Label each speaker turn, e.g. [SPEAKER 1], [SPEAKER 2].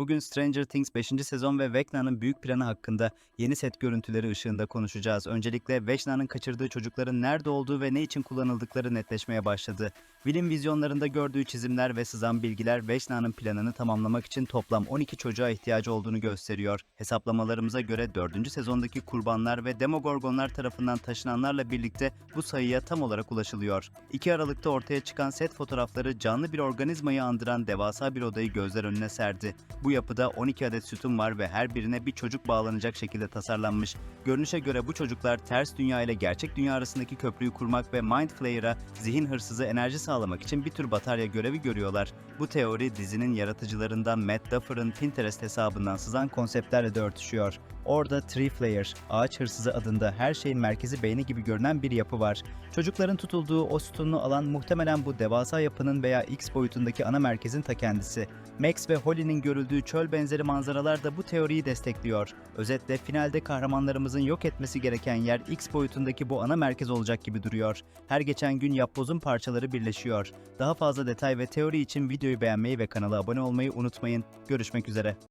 [SPEAKER 1] Bugün Stranger Things 5. sezon ve Vecna'nın büyük planı hakkında yeni set görüntüleri ışığında konuşacağız. Öncelikle Vecna'nın kaçırdığı çocukların nerede olduğu ve ne için kullanıldıkları netleşmeye başladı. Will'in vizyonlarında gördüğü çizimler ve sızan bilgiler Vecna'nın planını tamamlamak için toplam 12 çocuğa ihtiyacı olduğunu gösteriyor. Hesaplamalarımıza göre 4. sezondaki kurbanlar ve Demogorgonlar tarafından taşınanlarla birlikte bu sayıya tam olarak ulaşılıyor. 2 Aralık'ta ortaya çıkan set fotoğrafları canlı bir organizmayı andıran devasa bir odayı gözler önüne serdi. Bu yapıda 12 adet sütun var ve her birine bir çocuk bağlanacak şekilde tasarlanmış. Görünüşe göre bu çocuklar ters dünya ile gerçek dünya arasındaki köprüyü kurmak ve Mind Flayer'a zihin hırsızı enerji sağlamak için bir tür batarya görevi görüyorlar. Bu teori dizinin yaratıcılarından Matt Duffer'ın Pinterest hesabından sızan konseptlerle de örtüşüyor. Orada Tree Flayer, ağaç hırsızı adında her şeyin merkezi beyni gibi görünen bir yapı var. Çocukların tutulduğu o sütunlu alan muhtemelen bu devasa yapının veya X boyutundaki ana merkezin ta kendisi. Max ve Holly'nin görüldüğü çöl benzeri manzaralar da bu teoriyi destekliyor. Özetle finalde kahramanlarımızın yok etmesi gereken yer X boyutundaki bu ana merkez olacak gibi duruyor. Her geçen gün yapbozun parçaları birleşiyor. Daha fazla detay ve teori için videoyu beğenmeyi ve kanala abone olmayı unutmayın. Görüşmek üzere.